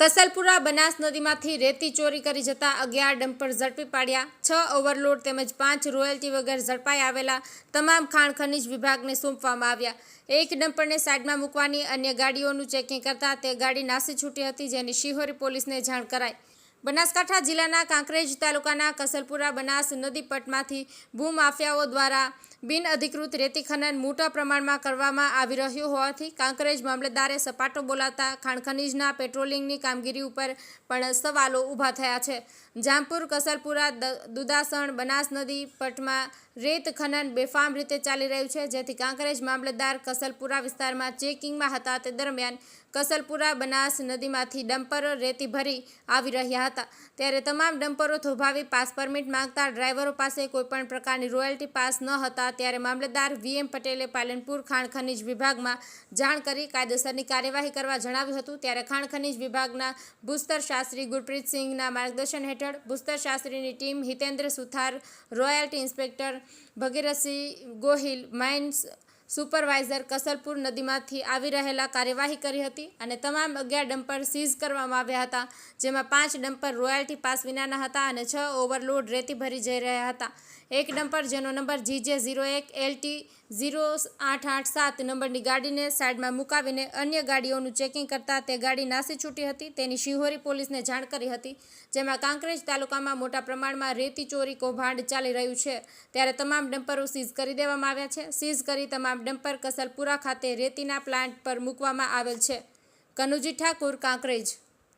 કસલપુરા બનાસ નદીમાંથી રેતી ચોરી કરી જતા અગિયાર ડમ્પર ઝડપી પાડ્યા. છ ઓવરલોડ તેમજ પાંચ રોયલ્ટી વગર ઝડપાઈ આવેલા તમામ ખાણ ખનીજ વિભાગને સોંપવામાં આવ્યા. એક ડમ્પરને સાઈડમાં મૂકવાની અન્ય ગાડીઓનું ચેકિંગ કરતા તે ગાડી નાસી છૂટી હતી જેની શિહોરી પોલીસને જાણ કરાઈ. બનાસકાંઠા જિલ્લાના કાંકરેજ તાલુકાના કસલપુરા બનાસ નદી પટમાંથી ભૂમાફિયાઓ દ્વારા બિન અધિકૃત રેતી ખનન મોટા પ્રમાણમાં કરવામાં આવી રહ્યું હોવાથી કાંકરેજ મામલતદારે સપાટો બોલાતા ખાણ ખનીજના પેટ્રોલિંગની કામગીરી ઉપર પણ સવાલો ઊભા થયા છે. જામપુર, કસલપુરા દુદાસણ, બનાસ નદી પટમાં રેત ખનન બેફામ રીતે ચાલી રહ્યું છે, જેથી કાંકરેજ મામલતદાર કસલપુરા વિસ્તારમાં ચેકિંગમાં હતા તે દરમિયાન કસલપુરા બનાસ નદીમાંથી ડમ્પરો રેતી ભરી આવી રહ્યા હતા. ત્યારે તમામ ડમ્પરો થોભાવી પાસ પરમિટ માંગતા ડ્રાઈવરો પાસે કોઈપણ પ્રકારની રોયલ્ટી પાસ ન હતા. ત્યારે મામલતદાર વીએમ પટેલે પાલનપુર ખાણ ખનીજ વિભાગમાં જાણ કરી કાયદેસરની કાર્યવાહી કરવા જણાવ્યું હતું. ત્યારે ખાણ ખનીજ વિભાગના ભૂસ્તર શાસ્ત્રી ગુરપ્રીતસિંહના માર્ગદર્શન હેઠળ ભૂસ્તર શાસ્ત્રીની team Hitendra Suthar, royalty inspector Bhagirathsinh Gohil, mines supervisor Kasalpur નદીમાંથી આવી રહેલા કાર્યવાહી કરી હતી અને તમામ અગિયાર ડમ્પર સીઝ કરવામાં આવ્યા હતા, જેમાં પાંચ ડમ્પર રોયલ્ટી પાસ વિનાના હતા અને છ ઓવરલોડ રેતી ભરી જઈ રહ્યા હતા. એક ડમ્પર જેનો નંબર જીજે ઝીરો એક એલટી ઝીરો આઠ આઠ સાત નંબરની ગાડીને સાઈડમાં મુકાવીને અન્ય ગાડીઓનું ચેકિંગ કરતા તે ગાડી નાસી છૂટી હતી. તેની શિહોરી પોલીસને જાણ કરી હતી, જેમાં કાંકરેજ તાલુકામાં મોટા પ્રમાણમાં રેતી ચોરી કૌભાંડ ચાલી રહ્યું છે. ત્યારે તમામ ડમ્પરો સીઝ કરી દેવામાં આવ્યા છે. સીઝ કરી તમામ ડમ્પર કસલપુરા ખાતે રેતીના પ્લાન્ટ પર મૂકવામાં આવેલ છે. કનુજી ઠાકુર કાંકરેજ.